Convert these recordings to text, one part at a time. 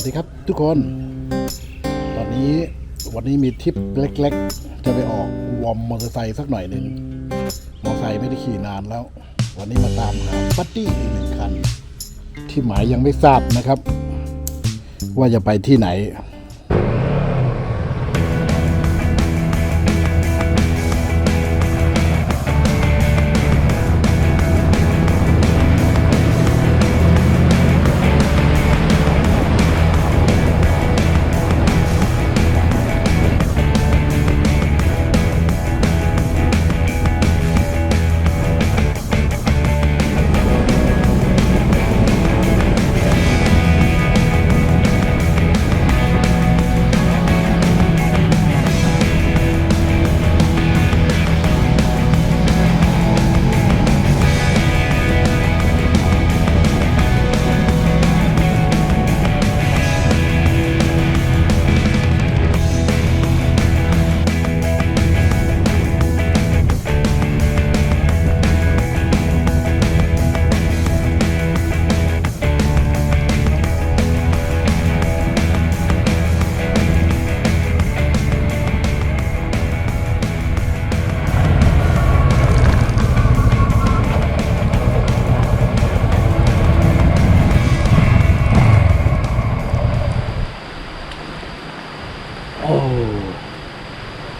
สดีครับทุกคน ตอนนี้วันนี้มีทริปเล็ก ๆ จะไปออกวอมมอเตอร์ไซค์สักหน่อยหนึ่งมอเตอร์ไซค์ไม่ได้ขี่นานแล้ว วันนี้มาตามหาบัดดี้อีกหนึ่งคัน ที่หมายยังไม่ทราบนะครับ ว่าจะไปที่ไหน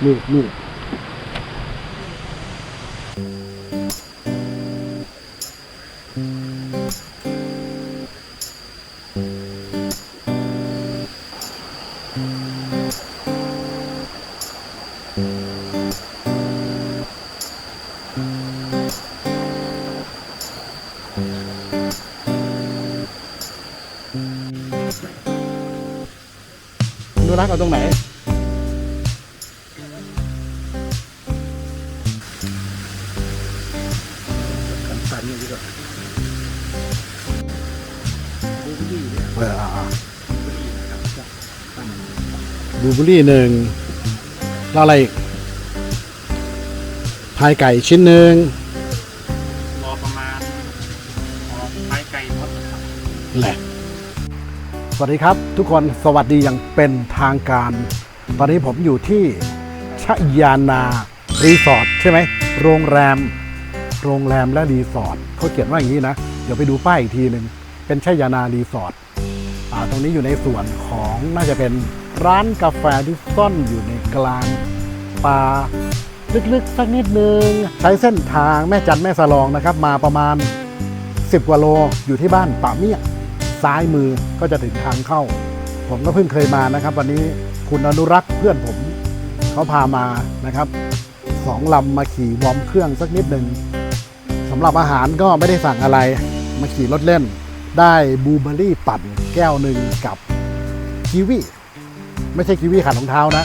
ลูกลูกดูรักเอาตรงไหน บอรี่เนี่ยบูเบอรี่หนึ่งแล้วอะไรอีกพายไก่ชิ้นหนึ่งรอประมาณออกไปไก่ทอดครับแหละสวัสดีครับ ทุกคนสวัสดีอย่างเป็นทางการ ตอนนี้ผมอยู่ที่ชยานารีสอร์ทใช่ไหมโรงแรม โรงแรมและรีสอร์ทเขาเขียนว่าอย่างนี้นะ เดี๋ยวไปดูป้ายอีกทีหนึ่ง เป็นชยานารีสอร์ทตรงนี้อยู่ในส่วนของน่าจะเป็นร้านกาแฟที่ซ่อนอยู่ในกลางป่าลึกๆสักนิดนึง ใช้เส้นทางแม่จันแม่สลองนะครับ มาประมาณ 10 กว่าโลอยู่ที่บ้านป่าเมี่ยงซ้ายมือก็จะถึงทางเข้า ผมก็เพิ่งเคยมานะครับ วันนี้คุณอนุรักษ์เพื่อนผมเขาพามานะครับสองลำมาขี่วอร์มเครื่องสักนิดหนึ่งสำหรับอาหารก็ไม่ได้สั่งอะไรมาขี่รถเล่น ได้บูเบอร์รี่ปั่นแก้วหนึ่งกับกีวีไม่ใช่กีวีขัดรองเท้านะ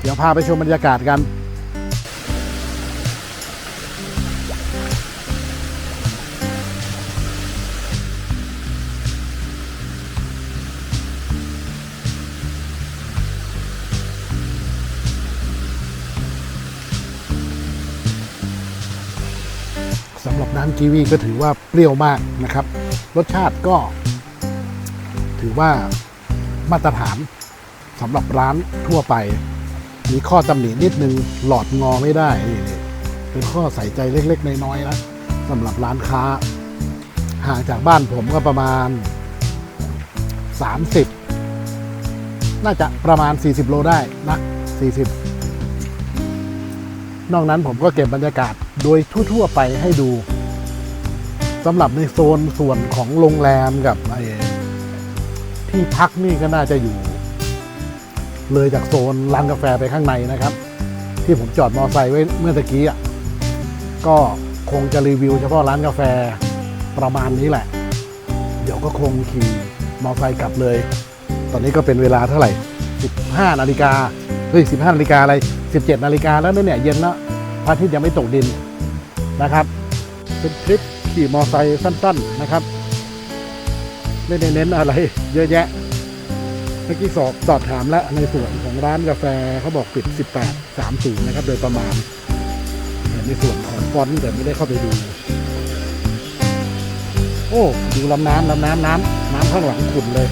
เดี๋ยวพาไปชมบรรยากาศกัน สำหรับน้ำกีวีก็ถือว่าเปรี้ยวมากนะครับ รสชาติก็ ถือว่ามาตรฐานสำหรับร้านทั่วไป มีข้อตำหนินิดนึงหลอดงอไม่ได้นี่เป็นข้อใส่ใจเล็ก ๆ น้อยๆนะสำหรับร้านค้า ห่างจากบ้านผมก็ประมาณ 30 น่าจะประมาณ 40 โลได้นะ40 นอกนั้นผมก็เก็บบรรยากาศโดยทั่วๆไปให้ดูสำหรับในโซนส่วนของโรงแรมกับไอ้ที่พักนี่ก็น่าจะอยู่ เลยจากโซนร้านกาแฟไปข้างในนะครับ ที่ผมจอดมอไซค์ไว้เมื่อตะกี้อะก็คงจะรีวิวเฉพาะร้านกาแฟประมาณนี้แหละ เดี๋ยวก็คงขี่มอไซค์กลับเลย ตอนนี้ก็เป็นเวลาเท่าไหร่ 15 นาฬิกาเฮ้ย 15 นาฬิกาอะไร 17 นาฬิกาแล้วนะเนี่ยเย็นแล้วพระอาทิตย์ยังไม่ตกดินนะครับ เป็นทริปขี่มอไซค์สั้น ๆนะครับ ไม่ได้เน้นอะไร เยอะแยะ เมื่อกี้สอบสอบถามแล้วในส่วนของร้านกาแฟเขาบอกปิด 18 30 นะครับ โดยประมาณในส่วนของฟอนต์แต่ไม่ได้เข้าไปดู โอ้ ดูลำน้ำลำน้ำน้ำน้ำข้างหลังขุ่นเลย